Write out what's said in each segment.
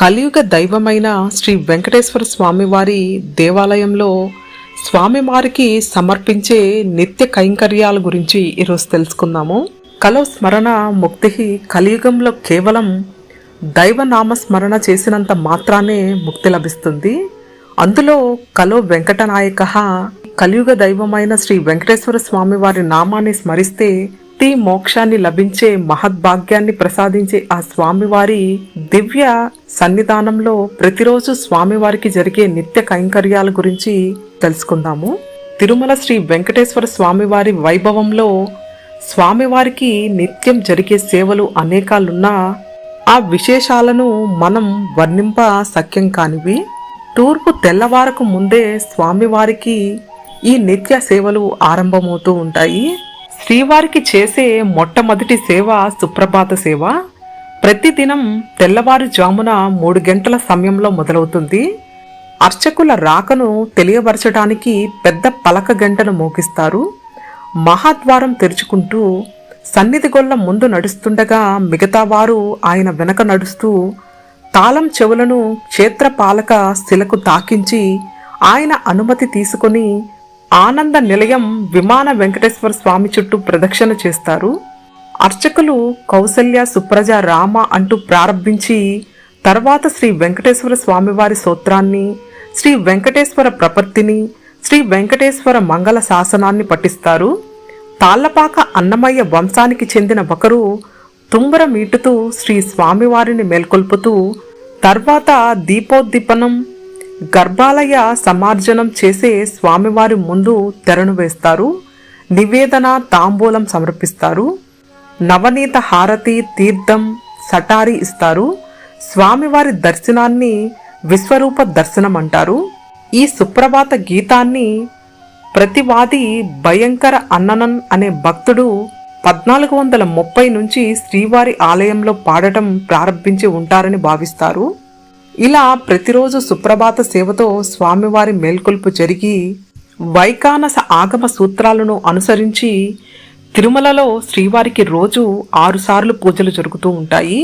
కలియుగ దైవమైన శ్రీ వెంకటేశ్వర స్వామివారి దేవాలయంలో స్వామివారికి సమర్పించే నిత్య కైంకర్యాల గురించి ఈరోజు తెలుసుకుందాము. కలో స్మరణ ముక్తి కలియుగంలో కేవలం దైవనామ స్మరణ చేసినంత మాత్రానే ముక్తి లభిస్తుంది. అందులో కలో వెంకటనాయక కలియుగ దైవమైన శ్రీ వెంకటేశ్వర స్వామి వారి నామాన్ని స్మరిస్తే ముక్తి మోక్షాన్ని లభించే మహద్భాగ్యాన్ని ప్రసాదించే ఆ స్వామివారి దివ్య సన్నిధానంలో ప్రతిరోజు స్వామివారికి జరిగే నిత్య కైంకర్యాల గురించి తెలుసుకుందాము. తిరుమల శ్రీ వెంకటేశ్వర స్వామివారి వైభవంలో స్వామివారికి నిత్యం జరిగే సేవలు అనేకాలున్నా ఆ విశేషాలను మనం వర్ణింప సఖ్యం కానివి. తూర్పు తెల్లవారకు ముందే స్వామివారికి ఈ నిత్య సేవలు ఆరంభమవుతూ ఉంటాయి. శ్రీవారికి చేసే మొట్టమొదటి సేవ సుప్రభాత సేవ. ప్రతిదినం తెల్లవారుజామున మూడు గంటల సమయంలో మొదలవుతుంది. అర్చకుల రాకను తెలియపరచడానికి పెద్ద పలక గంటను మోగిస్తారు. మహాద్వారం తెరుచుకుంటూ సన్నిధి గొల్ల ముందు నడుస్తుండగా మిగతా వారు ఆయన వెనక నడుస్తూ తాళం చెవులను క్షేత్రపాలక శిలకు తాకించి ఆయన అనుమతి తీసుకొని ఆనంద నిలయం విమాన వెంకటేశ్వర స్వామి చుట్టూ ప్రదక్షిణ చేస్తారు. అర్చకులు కౌసల్య సుప్రజ రామ అంటూ ప్రారంభించి తర్వాత శ్రీ వెంకటేశ్వర స్వామివారి సూత్రాన్ని శ్రీ వెంకటేశ్వర ప్రపత్తిని శ్రీ వెంకటేశ్వర మంగళ శాసనాన్ని పఠిస్తారు. తాళ్ళపాక అన్నమయ్య వంశానికి చెందిన ఒకరు తుంబర మీటుతూ శ్రీ స్వామివారిని మేల్కొల్పుతూ తర్వాత దీపోద్దీపనం గర్భాలయ సమార్జనం చేసే స్వామివారి ముందు తెరను వేస్తారు. నివేదన తాంబూలం సమర్పిస్తారు. నవనీత హారతి తీర్థం సటారి ఇస్తారు. స్వామివారి దర్శనాన్ని విశ్వరూప దర్శనం అంటారు. ఈ సుప్రభాత గీతాన్ని ప్రతివాది భయంకర అన్ననన్ అనే భక్తుడు పద్నాలుగు వందల ముప్పై నుంచి శ్రీవారి ఆలయంలో పాడటం ప్రారంభించి ఉంటారని భావిస్తారు. ఇలా ప్రతిరోజు సుప్రభాత సేవతో స్వామివారి మేల్కొల్పు జరిగి వైకానస ఆగమ సూత్రాలను అనుసరించి తిరుమలలో శ్రీవారికి రోజు ఆరుసార్లు పూజలు జరుగుతూ ఉంటాయి.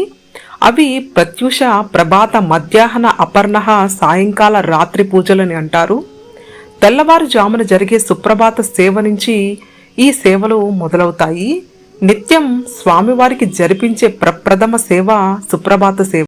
అవి ప్రత్యూష ప్రభాత మధ్యాహ్న అపర్ణహ సాయంకాల రాత్రి పూజలని అంటారు. తెల్లవారుజామున జరిగే సుప్రభాత సేవ నుంచి ఈ సేవలు మొదలవుతాయి. నిత్యం స్వామివారికి జరిపించే ప్రప్రథమ సేవ సుప్రభాత సేవ.